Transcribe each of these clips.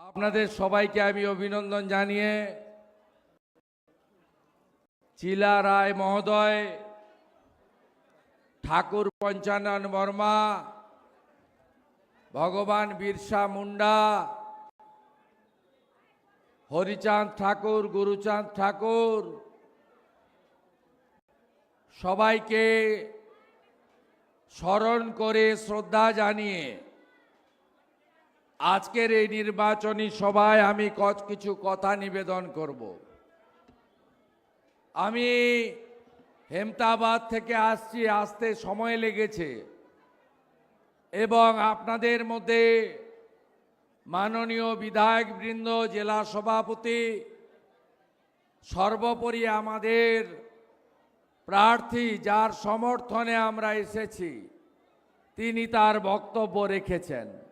আপনাদের সবাইকে আমি অভিনন্দন জানিয়ে চিলা রায় মহোদয়, ঠাকুর পঞ্চানন বর্মা, ভগবান বিরসা মুন্ডা, হরিচাঁদ ঠাকুর, গুরুচাঁদ ঠাকুর, সবাইকে স্মরণ করে শ্রদ্ধা জানিয়ে আজকের এই নির্বাচনী সভায় আমি কিছু কথা নিবেদন করব। আমি হেমতাবাদ থেকে আসছি, আসতে সময় লেগেছে। এবং আপনাদের মধ্যে মাননীয় বিধায়ক বৃন্দ জেলা সভাপতি, সর্বোপরি আমাদের প্রার্থী যার সমর্থনে আমরা এসেছি, তিনি তার বক্তব্য রেখেছেন।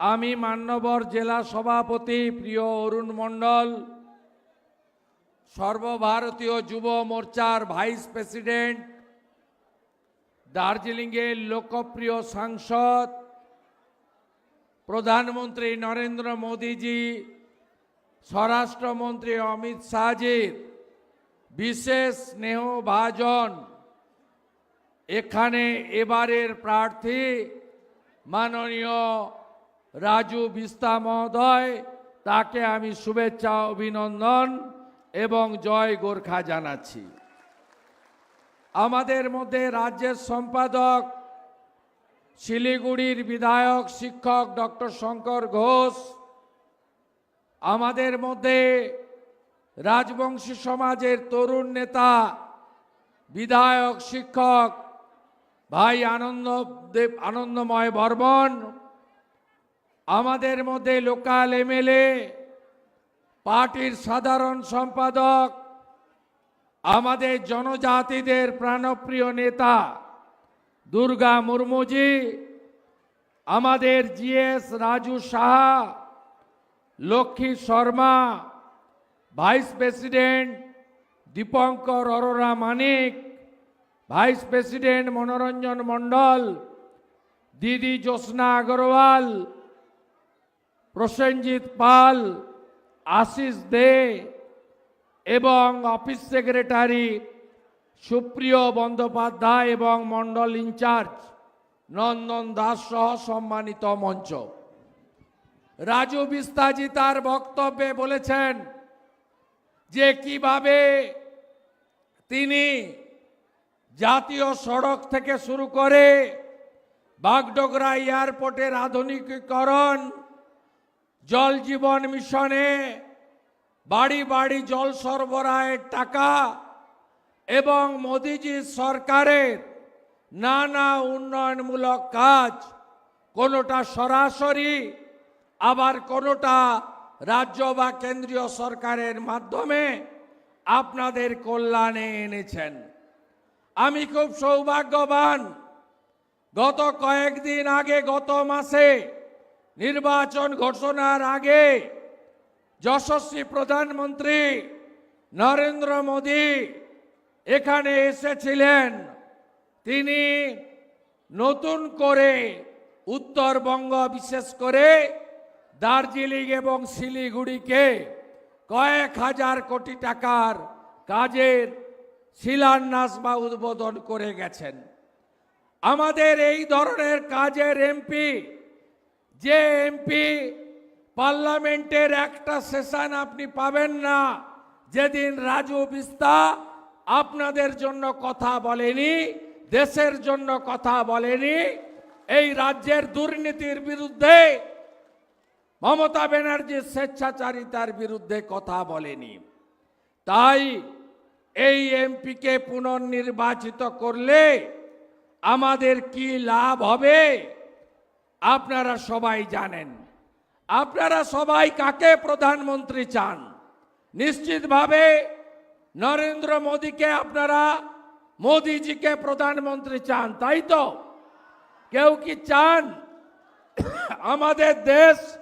আমি মান্যবর জেলা সভাপতি প্রিয় অরুণ মণ্ডল, সর্বভারতীয় যুব মোর্চার ভাইস প্রেসিডেন্ট দার্জিলিংয়ের লোকপ্রিয় সাংসদ, প্রধানমন্ত্রী নরেন্দ্র মোদীজি, স্বরাষ্ট্রমন্ত্রী অমিত শাহজির বিশেষ স্নেহভাজন। এখানে এবারের প্রার্থী মাননীয় রাজু বিস্তা মহোদয়, তাকে আমি শুভেচ্ছা, অভিনন্দন এবং জয় গোর্খা জানাচ্ছি। আমাদের মধ্যে রাজ্যের সম্পাদক, শিলিগুড়ির বিধায়ক, শিক্ষক ডক্টর শঙ্কর ঘোষ, আমাদের মধ্যে রাজবংশী সমাজের তরুণ নেতা, বিধায়ক, শিক্ষক, ভাই আনন্দ দেব, আনন্দময় বর্মন আমাদের মধ্যে লোকাল এমএলএ, পার্টির সাধারণ সম্পাদক, আমাদের জনজাতিদের প্রাণপ্রিয় নেতা দুর্গা মুর্মুজি, আমাদের GS Raju Saha, Lakshmi Sharma, vice president Dipankar Arora Manik, vice president Manoranjan Mondal, দিদি জ্যোৎস্না আগরওয়াল প্রসেনজিৎ পাল, আশিস দে এবং অফিস সেক্রেটারি সুপ্রিয় বন্দ্যোপাধ্যায় এবং মণ্ডল ইনচার্জ নন্দন দাস সহ সম্মানিত মঞ্চ। রাজু বিস্তাজি তার বক্তব্যে বলেছেন যে কীভাবে তিনি জাতীয় সড়ক থেকে শুরু করে বাগডোগরা এয়ারপোর্টের আধুনিকীকরণ জল জীবন মিশনে বাড়ি বাড়ি জল সরবরাহের টাকা এবং মোদিজির সরকারের নানা উন্নয়নমূলক কাজ, কোনোটা সরাসরি, আবার কোনোটা রাজ্য বা কেন্দ্রীয় সরকারের মাধ্যমে আপনাদের কল্যাণে এনেছেন। আমি খুব সৌভাগ্যবান, গত কয়েকদিন আগে গত মাসে নির্বাচন ঘোষণার আগে যশস্বী প্রধানমন্ত্রী নরেন্দ্র মোদী এখানে এসেছিলেন। তিনি নতুন করে উত্তরবঙ্গ, বিশেষ করে দার্জিলিং এবং শিলিগুড়িকে কয়েক হাজার কোটি টাকার কাজের শিলান্যাস বা উদ্বোধন করে গেছেন। আমাদের এই ধরনের কাজের এমপি যে এমপি পার্লামেন্টের একটা সেশন আপনি পাবেন না। যেদিন রাজু বিস্তা আপনাদের জন্য কথা বলেনি, দেশের জন্য কথা বলেনি, এই রাজ্যের দুর্নীতির বিরুদ্ধে, মমতা ব্যানার্জির স্বেচ্ছাচারিতার বিরুদ্ধে কথা বলেনি। তাই এই এমপিকে পুনর্নির্বাচিত করলে আমাদের কি লাভ হবে? আপনারা সবাই জানেন। আপনারা সবাই কাকে প্রধানমন্ত্রী চান? নিশ্চিতভাবে নরেন্দ্র মোদীকে আপনারা মোদীজিকে প্রধানমন্ত্রী চান, তাই তো? কেউ কি চান? আমাদের দেশ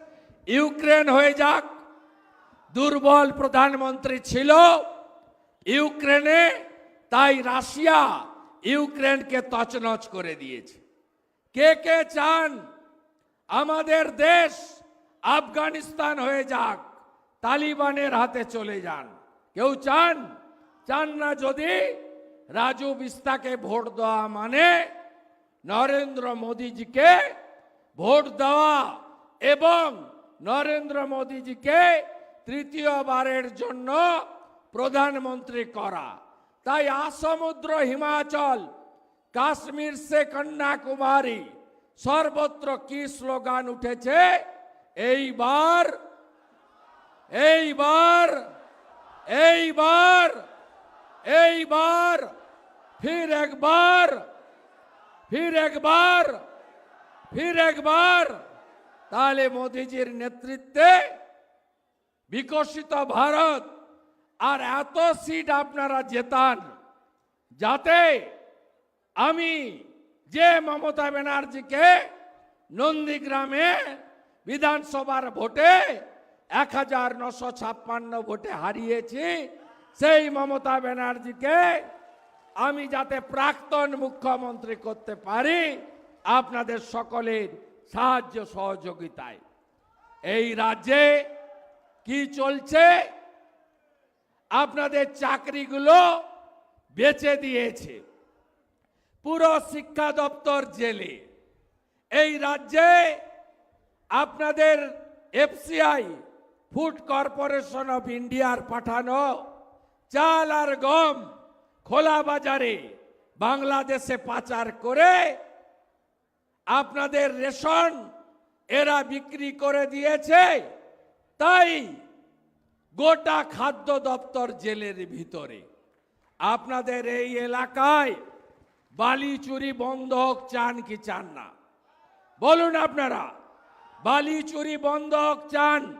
ইউক্রেন হয়ে যাক। দুর্বল প্রধানমন্ত্রী ছিল ইউক্রেনে, তাই রাশিয়া ইউক্রেনকে তছনছ করে দিয়েছে। কে কে চান? আমাদের দেশ আফগানিস্তান হয়ে যাক, তালিবানের হাতে চলে যান। কেউ চান? চান না যদি রাজু বিস্তাকে ভোট দেওয়া মানে নরেন্দ্র মোদীজিকে ভোট দেওয়া এবং নরেন্দ্র মোদীজিকে তৃতীয়বারের জন্য প্রধানমন্ত্রী করা। তাই আসমুদ্র হিমাচল, কাশ্মীর সে কন্যাকুমারী সর্বত্র কি স্লোগান উঠেছে? এইবার এইবার এইবার এইবার, ফির একবার ফির একবার ফির একবার। তাহলে মোদিজির নেতৃত্বে বিকশিত ভারত, আর এত সিট আপনারা জেতান, যাতে আমি যে মমতা ব্যানার্জিকে নন্দীগ্রামে বিধানসভার ভোটে এক হাজার নশো ছাপ্পান্ন ভোটে হারিয়েছি, সেই মমতা ব্যানার্জিকে আমি যাতে প্রাক্তন মুখ্যমন্ত্রী করতে পারি, আপনাদের সকলের সাহায্য সহযোগিতায়। এই রাজ্যে কি চলছে? আপনাদের চাকরিগুলো বেচে দিয়েছে। পুরো শিক্ষা দপ্তর জেলে। এই রাজ্যে আপনাদের এফসিআই, ফুড কর্পোরেশন অফ ইন্ডিয়ার পাঠানো চাল আর গম খোলা বাজারে বাংলাদেশে পাচার করে আপনাদের রেশন এরা বিক্রি করে দিয়েছে। তাই গোটা খাদ্য দপ্তর জেলের ভিতরে। আপনাদের এই এলাকায় বালি চুরি বন্ধ হোক, চান কি চান না? বলুন আপনারা, বালি চুরি বন্ধ হোক, চান।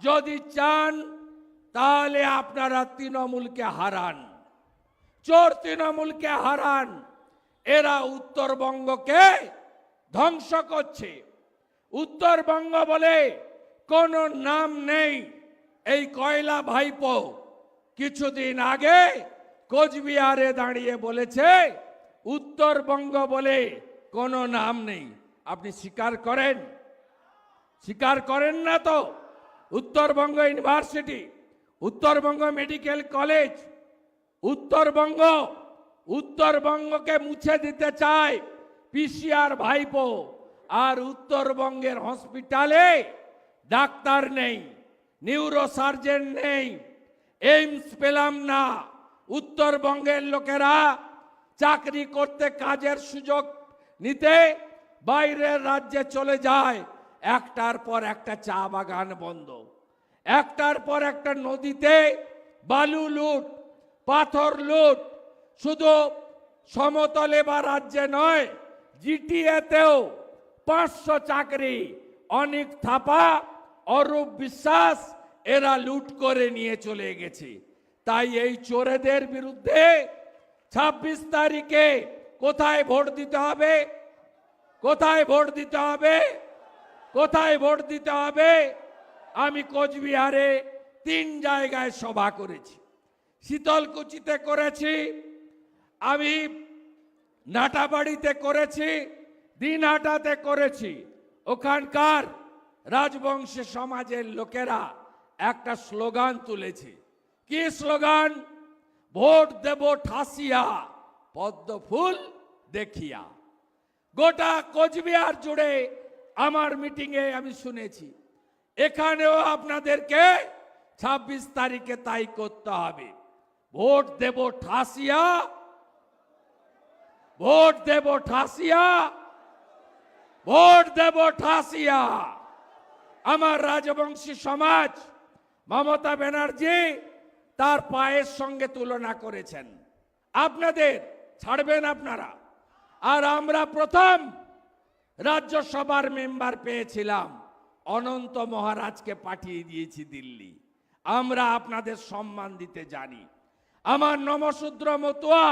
যদি চান, তাহলে আপনারা তৃণমূলকে হারান। চোর তৃণমূলকে হারান। এরা উত্তরবঙ্গকে ধ্বংস করছে। উত্তরবঙ্গ বলে কোনো নাম নেই। এই কয়লা ভাইপো কিছুদিন আগে কোচবিহারে দাঁড়িয়ে বলেছে উত্তরবঙ্গ বলে কোনো নাম নেই। আপনি স্বীকার করেন? স্বীকার করেন না তো? Uttarbanga university Uttarbanga medical college Uttarbanga উত্তরবঙ্গকে মুছে দিতে চায় পিসিআর ভাইপো। আর উত্তরবঙ্গের হসপিটালে ডাক্তার নেই নিউরো সার্জন নেই, এইমস পেলাম না। উত্তরবঙ্গের লোকেরা চাকরি করতে কাজের সুযোগ নিতে বাইরের রাজ্যে চলে যায়। একটার পর একটা চা বাগান বন্ধ। একটার পর একটা নদীতে বালু লুট, পাথর লুট। শুধু সমতলে বা রাজ্যে নয়, জিটিএতেও পাঁচশো চাকরি, অনেক থাপা, অরূপ বিশ্বাস, এরা লুট করে নিয়ে চলে গেছে। তাই এই চোরেদের বিরুদ্ধে ছাব্বিশ তারিখে কোথায় ভোট দিতে হবে? কোথায় ভোট দিতে হবে? কোথায় ভোট দিতে হবে? আমি কোচবিহারে তিন জায়গায় সভা করেছি। শীতলকুচিতে করেছি, আমি নাটাবাড়িতে করেছি, দিনহাটাতে করেছি। ওখানকার রাজবংশী সমাজের লোকেরা একটা স্লোগান তুলেছে। কি স্লোগান? ভোট দেব ঠাসিয়া, পদ্ম ফুল দেখিয়া। গোটা কোচবিহার জুড়ে আমার মিটিংয়ে আমি শুনেছি। এখানেও আপনাদেরকে ছাব্বিশ তারিখে তাই করতে হবে। ভোট দেব ঠাসিয়া, ভোট দেব ঠাসিয়া, ভোট দেব ঠাসিয়া। আমার রাজবংশী সমাজ, মমতা ব্যানার্জি তার পায়ের সঙ্গে তুলনা করেছেন। আপনাদের, ছাড়বেন আপনারা। আর আমরা প্রথম রাজ্যসভার মেম্বার পেয়েছিলাম, অনন্ত মহারাজকে পাঠিয়ে দিয়েছি দিল্লি। আমরা আপনাদের সম্মান দিতে জানি। আমার নমশূদ্র মতুয়া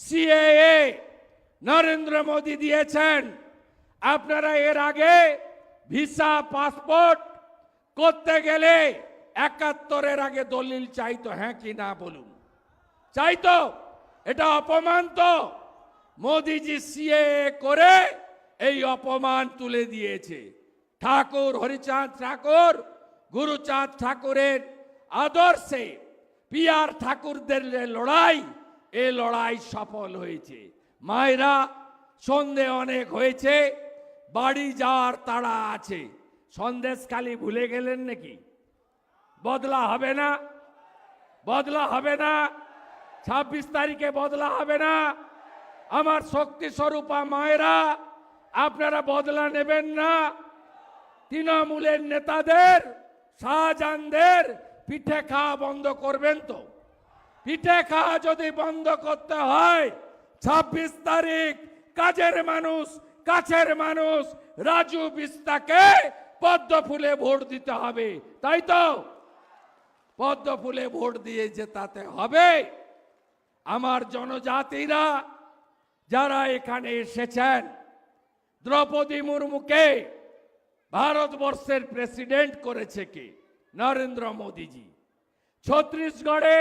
সিএএ নরেন্দ্র মোদী দিয়েছেন, আপনারা এর আগে ভিসা পাসপোর্ট করতে গেলে একাত্তরের আগে দলিল চাইতো হ্যাঁ কি না বলুন। চাইতো, এটা অপমান তো। মোদিজি সিএ করে এই অপমান তুলে দিয়েছে। ঠাকুর, হরিচাঁদ ঠাকুর, গুরুচাঁদ ঠাকুরের আদর্শে পিয়ার ঠাকুরদের লড়াই, এ লড়াই সফল হয়েছে। মায়েরা, সন্ধে অনেক হয়েছে, বাড়ি যাওয়ার তাড়া আছে। সন্দেশ খালি ভুলে গেলেন নাকি? বদলা হবে না। বদলা হবে না। ছাব্বিশ তারিখে বদলা হবে না। আমার শক্তি স্বরূপা মায়েরা, আপনারা বদলা নেবেন না। তৃণমূলের নেতাদের, শাহজাহানদের পিঠে খাওয়া বন্ধ করবেন তো। পিঠে খাওয়া যদি বন্ধ করতে হয়, ছাব্বিশ তারিখ কাজের মানুষ, কাছের মানুষ রাজু বিস্তাকে পদ্ম ফুলে ভোট দিতে হবে। তাই তো? পদ্ম ফুলে ভোট দিয়ে জেতাতে হবে। আমার জনজাতিরা যারা এখানে এসেছেন, দ্রৌপদী মুর্মুকে ভারতবর্ষের প্রেসিডেন্ট করেছে কে? নরেন্দ্র মোদীজি। ছত্তিশগড়ে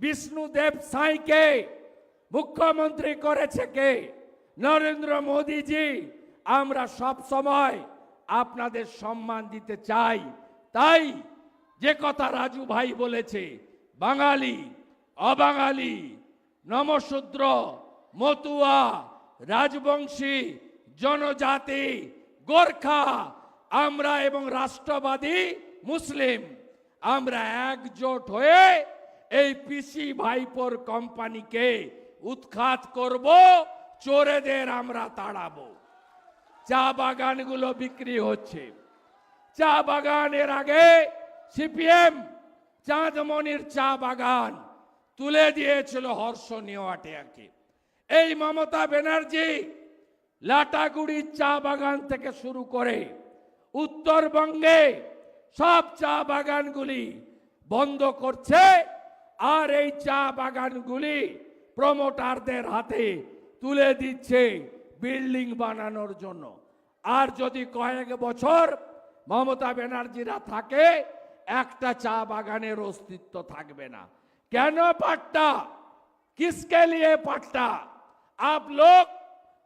বিষ্ণুদেব সাইকে মুখ্যমন্ত্রী করেছে কে? নরেন্দ্র মোদীজি, আমরা সব সময় আপনাদের সম্মান দিতে চাই। তাই যে কথা রাজু ভাই বলেছে, বাঙালি, অবাঙালি, নমশূদ্র, মতুয়া, রাজবংশী, জনজাতি, গোর্খা, আমরা এবং রাষ্ট্রবাদী মুসলিম, আমরা একজোট হয়ে এই পিসি ভাইপোর কোম্পানিকে উৎখাত করব, চোরেদের আমরা তাড়াবো। চা বাগানগুলো বিক্রি হচ্ছে। চা বাগানের আগে সিপিএম চাঁদমণির চা বাগান তুলে দিয়েছিল হর্ষ নেওয়াটিয়াকে এই মমতা ব্যানার্জি লাটাগুড়ির চা বাগান থেকে শুরু করে উত্তরবঙ্গে সব চা বাগানগুলি বন্ধ করছে আর এই চা বাগানগুলি প্রমোটারদের হাতে তুলে দিচ্ছে বিল্ডিং বানানোর জন্য। আর যদি কয়েক বছর মমতা ব্যানার্জিরা থাকে একটা চা বাগানের অস্তিত্ব থাকবে না কেন পাট্টা किसके लिए पट्टा आप लोग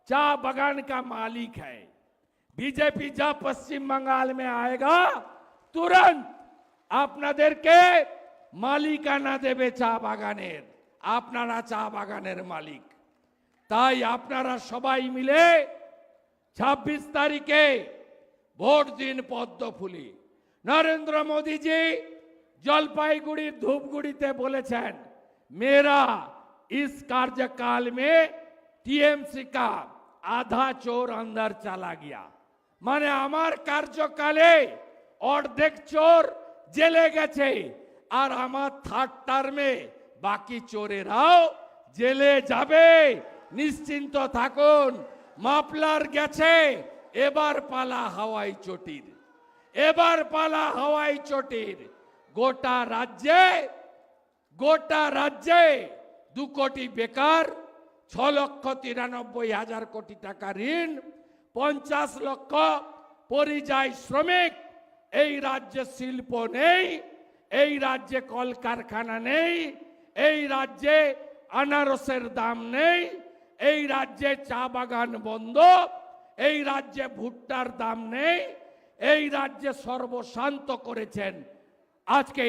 चा बगान का मालिक है बीजेपी जब पश्चिम बंगाल में आएगा तुरंत আপনাদেরকে মালিকানা দেবে চা বাগানের আপনারা চা বাগানের মালিক তাই আপনারা সবাই মিলে ছাব্বিশ তারিখে ভোট দিন পদ্ম ফুলি নরেন্দ্র মোদীজি জলপাইগুড়ির ধূপগুড়িতে বলেছেন মেরা ইস কার্যকাল মে টিএমসি কা আধা চোর অন্দর চালা গিয়া। মানে আমার কার্যকালে অর্ধেক চোর জেলে গেছে আর আমার থার্ড টার্মে বাকি চোরেরাও জেলে যাবে। নিশ্চিন্ত থাকুন মাপলার গেছে, এবার পালা হাওয়াই চটির। এবার পালা হাওয়াই চটির। গোটা রাজ্যে গোটা রাজ্যে দু কোটি বেকার, ছ লক্ষ তিরানব্বই হাজার কোটি টাকা ঋণ, পঞ্চাশ লক্ষ পরিযায়ী শ্রমিক। এই রাজ্যে শিল্প নেই, এই রাজ্যে কলকারখানা নেই, এই রাজ্যে আনারসের দাম নেই, এই রাজ্যে চা বাগান বন্ধ, এই রাজ্যে ভুট্টার দাম নেই এই রাজ্যে সর্বশান্ত করেছেন আজকে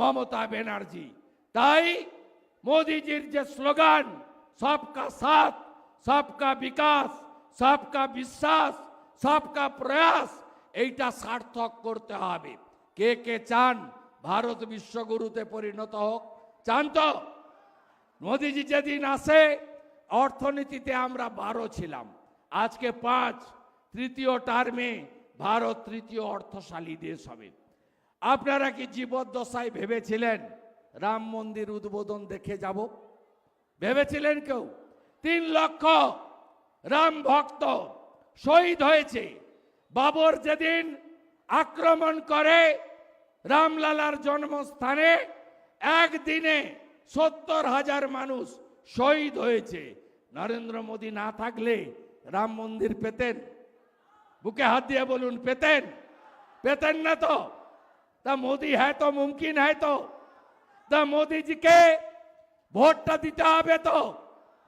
মমতা ব্যানার্জি। তাই মোদিজির যে স্লোগান, সবকা সাথ, সবকা বিকাশ, সবকা বিশ্বাস, সবকা প্রয়াস এইটা সার্থক করতে হবে। কে কে চান ভারত বিশ্বগুরুতে পরিণত হোক, চান তো? মোদিজি যেদিন আসে, অর্থনীতিতে আমরা বারো ছিলাম। আজকে পাঁচ, তৃতীয় টার্মে ভারত তৃতীয় অর্থশালী দেশ হবে। আপনারা কি জীবদ্দশায় ভেবেছিলেন রাম মন্দির উদ্বোধন দেখে যাব? ভেবেছিলেন কেউ? তিন লক্ষ রাম ভক্ত শহীদ হয়েছে। বাবর যেদিন আক্রমণ করে রামলালার জন্মস্থানে, একদিনে সত্তর হাজার মানুষ শহীদ হয়েছে। নরেন্দ্র মোদী না থাকলে রাম মন্দির পেতেন? বুকে হাত দিয়ে বলুন, পেতেন। পেতেন না তো। তা মোদি হ্যাঁ তো, মুমকিন হ্যাঁ তো। তা মোদিজিকে ভোটটা দিতে হবে তো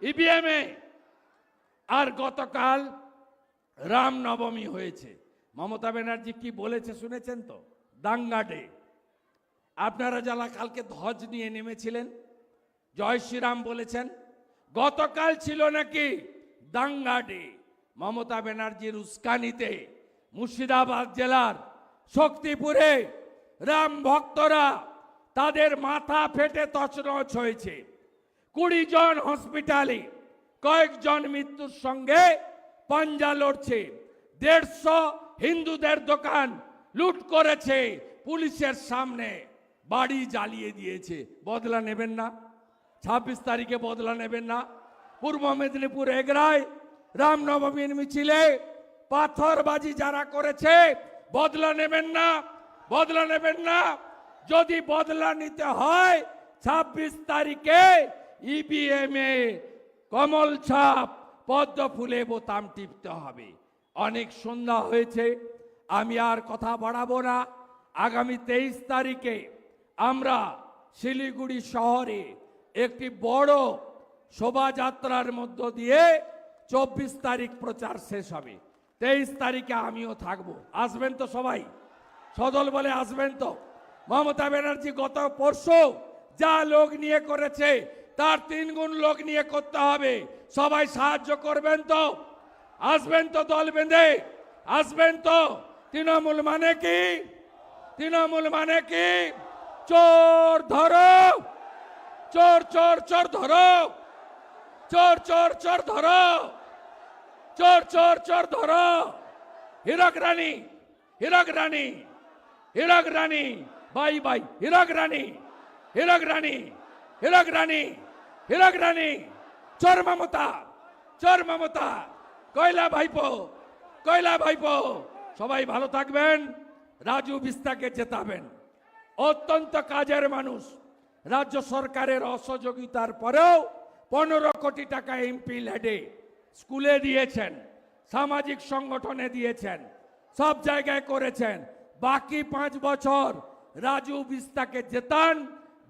ইভিএমে আর গতকাল রামনবমী হয়েছে। মমতা ব্যানার্জি কি বলেছে শুনেছেন তো? দাঙ্গা ডে। আপনারা যারা কালকে ধ্বজ নিয়ে নেমেছিলেন, জয় শ্রীরাম বলেছেন, গতকাল ছিল নাকি দাঙ্গা ডে। মমতা ব্যানার্জির উস্কানিতে মুর্শিদাবাদ জেলার শক্তিপুরে রাম ভক্তরা তাদের মাথা ফেটে তছনছ হয়েছে। কুড়ি জন হসপিটালে কয়েকজন মৃত্যুর সঙ্গে পাঞ্জা লড়ছে। দেড়শো হিন্দুদের দোকান লুট করেছে পুলিশের সামনে। বাড়ি জ্বালিয়ে দিয়েছে। বদলা নেবেন না। ছাব্বিশ তারিখে বদলা নেবেন না। পূর্ব মেদিনীপুর এগরায় রামনবমীর মিছিলে পাথরবাজি যারা করেছে, বদলা নেবেন না, বদলা নেবেন না। যদি বদলা নিতে হয়, ছাব্বিশ তারিখে ইভিএম এ কমল ছাপ, পদ্ম ফুলে বোতাম টিপতে হবে। অনেক সন্ধ্যা হয়েছে, আমি আর কথা বাড়াবো না। আগামী তেইশ তারিখে আমরা শিলিগুড়ি শহরে একটি বড় শোভাযাত্রার মধ্য দিয়ে চব্বিশ তারিখ প্রচার শেষ হবে। তেইশ তারিখে আমিও থাকব। আসবেন তো সবাই? সদল বলে আসবেন তো? মমতা ব্যানার্জি গত পরশু যা লোক নিয়ে করেছে, তার তিন গুণ লোক নিয়ে করতে হবে। সবাই সাহায্য করবেন তো? আসবেন তো দল বেঁধে? আসবেন তো? তৃণমূল মানে কি? তৃণমূল মানে কি? চোর ধরো! চোর চোর চোর ধরো! চোর চোর চোর ধরো! চোর চোর চোর, ধরো। হীরক রানী হীরক রানী হীরক রানী, বাই বাই, হীরক রানী হীরক রানী হীরক রানী হীরক রানী, চোর মমতা চোর মমতা, কয়লা ভাইপো কয়লা ভাইপো। সবাই ভালো থাকবেন, রাজু বিস্তাকে জেতাবেন। অত্যন্ত কাজের মানুষ, রাজ্য সরকারের অসহযোগিতার পরেও পনেরো কোটি টাকা এমপি ল্যাডে। স্কুলে দিয়েছেন, সামাজিক সংগঠনে দিয়েছেন, সব জায়গায় করেছেন। বাকি পাঁচ বছর রাজু বিস্তাকে জেতান,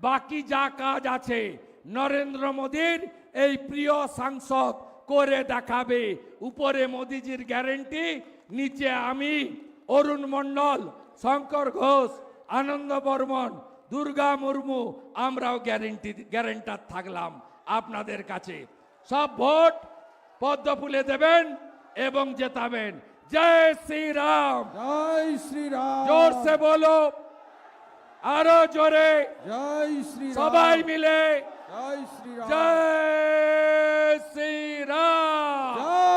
বাকি যা কাজ আছে নরেন্দ্র মোদীর, এই প্রিয় সাংসদ করে দেখাবে। উপরে মোদিজির গ্যারেন্টি, নিচে আমি, অরুণ মণ্ডল শঙ্কর ঘোষ, আনন্দ বর্মন, দুর্গা মুর্মু, আমরাও গ্যারেন্টি, গ্যারেন্টার থাকলাম আপনাদের কাছে। সব ভোট পদ্ম ফুলে দেবেন এবং জেতাবেন। জয় শ্রীরাম। জয় শ্রীরাম। জোর সে বলো। আরও জোরে। জয় শ্রী সবাই মিলে। জয় শ্রীরাম। জয় শ্রীরাম।